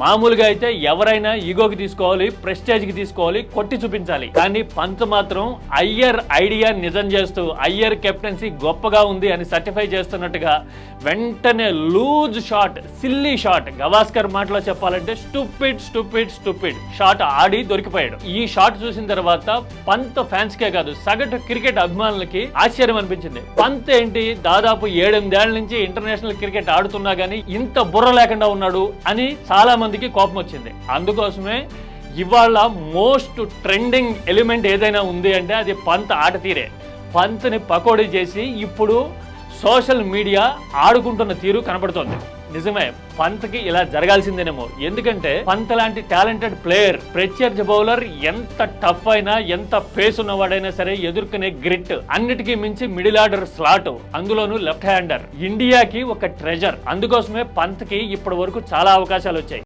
మామూలుగా అయితే ఎవరైనా ఈగోకి తీసుకోవాలి ప్రెస్టేజ్కి తీసుకోవాలి కొట్టి చూపించాలి. కానీ పంత్ మాత్రం అయ్యర్ ఐడియా నిజం చేస్తూ అయ్యర్ కెప్టెన్సీ గొప్పగా ఉంది అని సర్టిఫై చేస్తున్నట్టుగా వెంటనే loose shot silly shot Gavaskar మాటలో చెప్పాలంటే స్టూపిడ్ స్టూపిడ్ స్టూపిడ్ షాట్ ఆడి దొరికిపోయాడు. ఈ షాట్ చూసిన తర్వాత పంత్ ఫ్యాన్స్ కే కాదు సగటు క్రికెట్ అభిమానులకి ఆశ్చర్యం అనిపించింది. పంత్ ఏంటి? దాదాపు ఏడెనిమిదేళ్ళ నుంచి ఇంటర్నేషనల్ క్రికెట్ ఆడుతున్నా గానీ ఇంత బుర్ర లేకుండా ఉన్నాడు అని చాలా మందికి కోపం వచ్చింది. అందుకోసమే ఇవాళ మోస్ట్ ట్రెండింగ్ ఎలిమెంట్ ఏదైనా ఉంది అంటే అది పంత్ ఆట తీరే. పంత్ని పకోడీ చేసి ఇప్పుడు సోషల్ మీడియా ఆడుకుంటున్న తీరు కనబడుతోంది నిజమే పంత్కి ఇలా జరగాల్సిందేనేమో. ఎందుకంటే పంత్ లాంటి టాలెంటెడ్ ప్లేయర్ ప్రత్యర్థి బౌలర్ ఎంత టఫ్ అయినా ఎంత పేస్ ఉన్నవాడైనా సరే ఎదుర్కొనే గ్రిట్ అన్నిటికీ మించి మిడిల్ ఆర్డర్ స్లాట్. అందులోనూ లెఫ్ట్ హ్యాండర్. ఇండియాకి ఒక ట్రెజర్. అందుకోసమే పంత్కి ఇప్పటి వరకు చాలా అవకాశాలు వచ్చాయి.